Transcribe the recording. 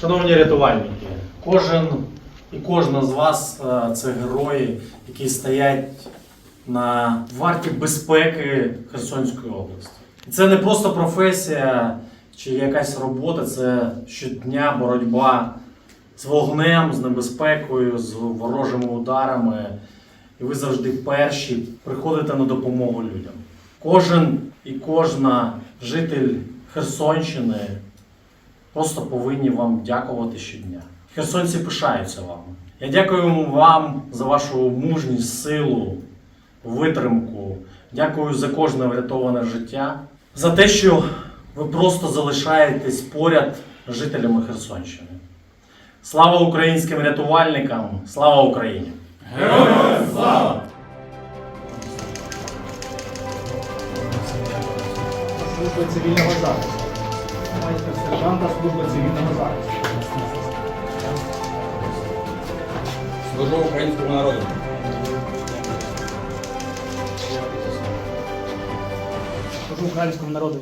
Шановні рятувальники, кожен і кожна з вас е, це герої, які стоять на варті безпеки Херсонської області. І це не просто професія чи якась робота, це щодня боротьба з вогнем, з небезпекою, з ворожими ударами. І ви завжди перші приходите на допомогу людям. Кожен і кожна житель Херсонщини просто повинні вам дякувати щодня. Херсонці пишаються вами. Я дякую вам за вашу мужність, силу, витримку. Дякую за кожне врятоване життя, за те, що ви просто залишаєтесь поряд з жителями Херсонщини. Слава українським рятувальникам! Слава Україні! Служба цивільного захисту. Майстер сержанта служба цивільного захисту. Служу українському народу. Служу українському народу.